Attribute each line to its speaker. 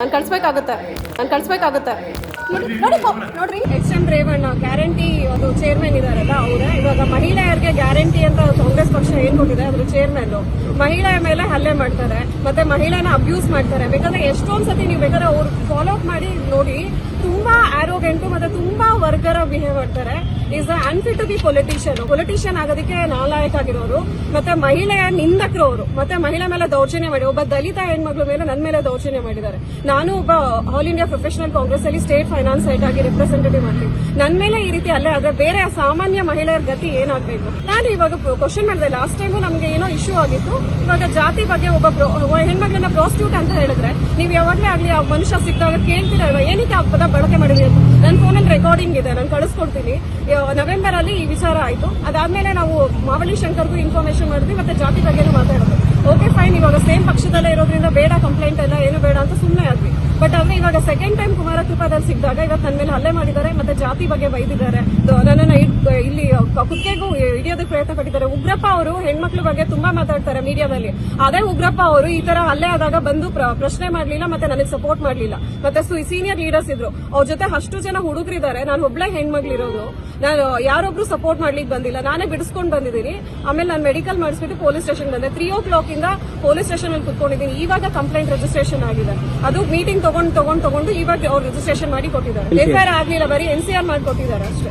Speaker 1: ನಾನು ಕಳ್ಸಬೇಕಾಗುತ್ತೆ. ನಾನು ಕಳ್ಸಬೇಕಾಗುತ್ತೆ. ನೋಡಿ ನೋಡ್ರಿ. ಎಚ್ ಎಂ ರೇವಣ್ಣ, ಗ್ಯಾರಂಟಿ, ಅದು ಚೇರ್ಮನ್ ಇದಾರಲ್ಲ ಅವ್ರ. ಇವಾಗ ಮಹಿಳೆಯರಿಗೆ ಗ್ಯಾರಂಟಿ ಅಂತ ಕಾಂಗ್ರೆಸ್ ಪಕ್ಷ ಏನ್ ಕೊಟ್ಟಿದೆ? ಅದ್ರ ಚೇರ್ಮನ್ ಮಹಿಳೆಯ ಮೇಲೆ ಹಲ್ಲೆ ಮಾಡ್ತಾರೆ. ಮತ್ತೆ ಮಹಿಳೆನ ಅಬ್ಯೂಸ್ ಮಾಡ್ತಾರೆ. ಬೇಕಾದ್ರೆ ಎಷ್ಟೊಂದ್ಸತಿ ನೀವು ಬೇಕಾದ್ರೆ ಅವ್ರು ಫಾಲೋ ಅಪ್ ಮಾಡಿ ನೋಡಿ. ತುಂಬಾ ಮತ್ತೆ ತುಂಬಾ ವರ್ಗರ ಬಿಹೇವ್ ಮಾಡ್ತಾರೆ. Is unfit to be politician politician ಆಗೋದಕ್ಕೆ ನಾಲಾಯಕ ಆಗಿರೋರು, ಮತ್ತೆ ಮಹಿಳೆಯ ನಿಂದಕರು ಅವರು ಮತ್ತೆ ಮಹಿಳೆ ಮೇಲೆ ದೌರ್ಜನ್ಯ ಮಾಡಿ, ಒಬ್ಬ ದಲಿತ ಹೆಣ್ಮಕ್ಳ ಮೇಲೆ ನನ್ನ ಮೇಲೆ ದೌರ್ಜನ್ಯ ಮಾಡಿದ್ದಾರೆ. ನಾನು ಒಬ್ಬ ಆಲ್ ಇಂಡಿಯಾ ಪ್ರೊಫೆಷನಲ್ ಕಾಂಗ್ರೆಸ್ ಅಲ್ಲಿ ಸ್ಟೇಟ್ ಫೈನಾನ್ಸ್ ಸೈಟ್ ಆಗಿ ರೆಪ್ರೆಸೆಂಟೇಟಿವ್ ಮಾಡ್ತೀನಿ. ನನ್ನ ಮೇಲೆ ಈ ರೀತಿ ಅಲ್ಲೇ ಆದ್ರೆ ಬೇರೆ ಸಾಮಾನ್ಯ ಮಹಿಳೆಯರ ಗತಿ ಏನಾಗಬೇಕು? ನಾನು ಇವಾಗ ಕ್ವಶನ್ ಮಾಡಿದೆ. ಲಾಸ್ಟ್ ಟೈಮು ನಮಗೆ ಏನೋ ಇಶ್ಯೂ ಆಗಿತ್ತು. ಇವಾಗ ಜಾತಿ ಬಗ್ಗೆ ಒಬ್ಬ ಹೆಣ್ಮಕ್ಳನ್ನ ಪ್ರಾಸ್ಟಿಟ್ಯೂಟ್ ಅಂತ ಹೇಳಿದ್ರೆ, ನೀವು ಯಾವಾಗಲೇ ಆಗಲಿ ಆ ಮನುಷ್ಯ ಸಿಕ್ಕಾಗ ಕೇಳ್ತೀರಲ್ವಾ ಏನಕ್ಕೆ ಆ ಪದ ಬಳಕೆ ಮಾಡಿದ್ರಿ ಅಂತ? ನನ್ನ ಫೋನಲ್ಲಿ ರೆಕಾರ್ಡಿಂಗ್ ಇದೆ, ನಾನು ಕಳಿಸ್ಕೊಡ್ತೀನಿ. ನವೆಂಬರ್ ಅಲ್ಲಿ ಈ ವಿಚಾರ ಆಯ್ತು. ಅದಾದ್ಮೇಲೆ ನಾವು ಮಾವಳಿ ಶಂಕರ್ಗೂ ಇನ್ಫಾರ್ಮೇಶನ್ ಮಾಡಿದ್ವಿ, ಮತ್ತೆ ಜಾತಿ ಬಗ್ಗೆನೂ ಮಾತಾಡೋದು ಓಕೆ ಫೈನ್ ಇವಾಗ ಸೇಮ್ ಪಕ್ಷದಲ್ಲೇ ಇರೋದ್ರಿಂದ ಬೇಡ ಕಂಪ್ಲೇಂಟ್ ಎಲ್ಲ ಏನು ಬೇಡ ಅಂತ ಸುಮ್ಮನೆ ಆದ್ವಿ. ಬಟ್ ಆದ್ರೆ ಇವಾಗ ಸೆಕೆಂಡ್ ಟೈಮ್ ಕುಮಾರ ಕೃಪಾದಲ್ಲಿ ಸಿಕ್ಕಿದಾಗ, ಇವತ್ತು ನನ್ನ ಮೇಲೆ ಹಲ್ಲೆ ಮಾಡಿದ್ದಾರೆ, ಮತ್ತೆ ಜಾತಿ ಬಗ್ಗೆ ಬೈದಿದ್ದಾರೆ. ಕುತ್ತಿಗೆಗೂ ಹಿಡಿಯೋದಕ್ಕೆ ಪ್ರಯತ್ನ ಪಟ್ಟಿದ್ದಾರೆ ಉಗ್ರಪ್ಪ ಅವರು ಹೆಣ್ಮಕ್ಳ ಬಗ್ಗೆ ತುಂಬಾ ಮಾತಾಡ್ತಾರೆ ಮೀಡಿಯಾದಲ್ಲಿ. ಅದೇ ಉಗ್ರಪ್ಪ ಅವರು ಈ ತರ ಹಲ್ಲೆ ಆದಾಗ ಬಂದು ಪ್ರ- ಪ್ರಶ್ನೆ ಮಾಡಲಿಲ್ಲ ಮತ್ತೆ ನನಗೆ ಸಪೋರ್ಟ್ ಮಾಡಲಿಲ್ಲ. ಮತ್ತೆ ಸೀನಿಯರ್ ಲೀಡರ್ಸ್ ಇದ್ರು. ಅವ್ರ ಜೊತೆ ಅಷ್ಟು ಜನ ಹುಡುಗರಿದ್ದಾರೆ. ನಾನು ಒಬ್ಳೆ ಹೆಣ್ಮಗ್ಳಿರೋದು. ನಾನು ಯಾರೊಬ್ರು ಸಪೋರ್ಟ್ ಮಾಡ್ಲಿಕ್ಕೆ ಬಂದಿಲ್ಲ. ನಾನೇ ಬಿಡಿಸ್ಕೊಂಡು ಬಂದಿದ್ದೀನಿ. ಆಮೇಲೆ ನಾನು ಮೆಡಿಕಲ್ ಮಾಡಿಸ್ಬಿಟ್ಟು ಪೊಲೀಸ್ ಸ್ಟೇಷನ್ ಬಂದೆ. ತ್ರೀ ಓ ಕ್ಲಾಕ್ ಇಂದ ಪೊಲೀಸ್ ಸ್ಟೇಷನ್ ಅಲ್ಲಿ ಕುತ್ಕೊಂಡಿದ್ದೀನಿ. ಇವಾಗ ಕಂಪ್ಲೇಂಟ್ ರಿಜಿಸ್ಟ್ರೇಷನ್ ಆಗಿದೆ. ಅದು ಮೀಟಿಂಗ್ ತಗೊಂಡು ತಗೊಂಡು ತಗೊಂಡು ಇವಾಗ ಅವ್ರು ರಿಜಿಸ್ಟ್ರೇಷನ್ ಮಾಡಿ ಕೊಟ್ಟಿದ್ದಾರೆ. ಎಫ್ಐಆರ್ ಆಗ್ಲಿಲ್ಲ. ಬರೀ ಎನ್ ಸಿ ಆರ್ ಮಾಡಿ ಕೊಟ್ಟಿದ್ದಾರೆ ಅಷ್ಟೇ.